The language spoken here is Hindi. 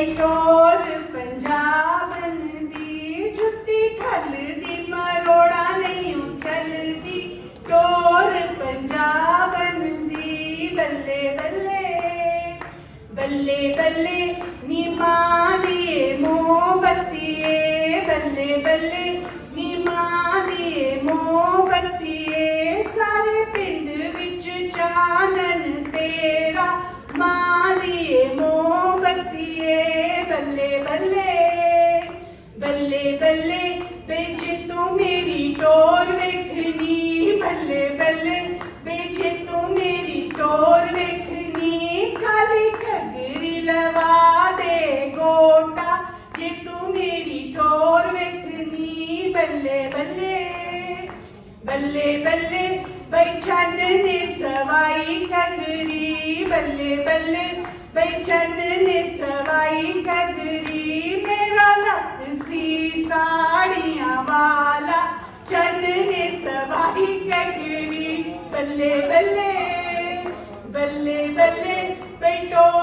ਬਈ ਟੋਰ ਪੰਜਾਬਨ ਦੀ ਜੁੱਤੀ ਖਲਦੀ ਮਰੋੜਾ ਨਹੀਂ ਉਛਲਦੀ ਟੋਰ ਪੰਜਾਬਨ ਦੀ ਬੱਲੇ ਬੱਲੇ ਬੱਲੇ ਬੱਲੇ ਨੀ ਮਾਂ ਦੀ ਮੋਮਬੱਤੀਏ ਬੱਲੇ ਬੱਲੇ ਨੀ ਮਾਂ ਦੀ ਮੋਮਬੱਤੀਏ ਸਾਰੇ ਪਿੰਡ ਵਿੱਚ ਚਾਨਣ बल्ले बल्ले, बेचे तो मेरी टोर देखनी बल्ले बल्ले, बेचे तो मेरी टोर देखनी काली खगरी लवा दे गोटा, जे तू मेरी टोर देखनी बल्ले बल्ले बल्ले बल्ले भाई चंद ने सवाई खगरी बल्ले बल्ले भाई चंद ने सवाई खगरी बल्ले बल्ले बल्ले बल्ले बेटो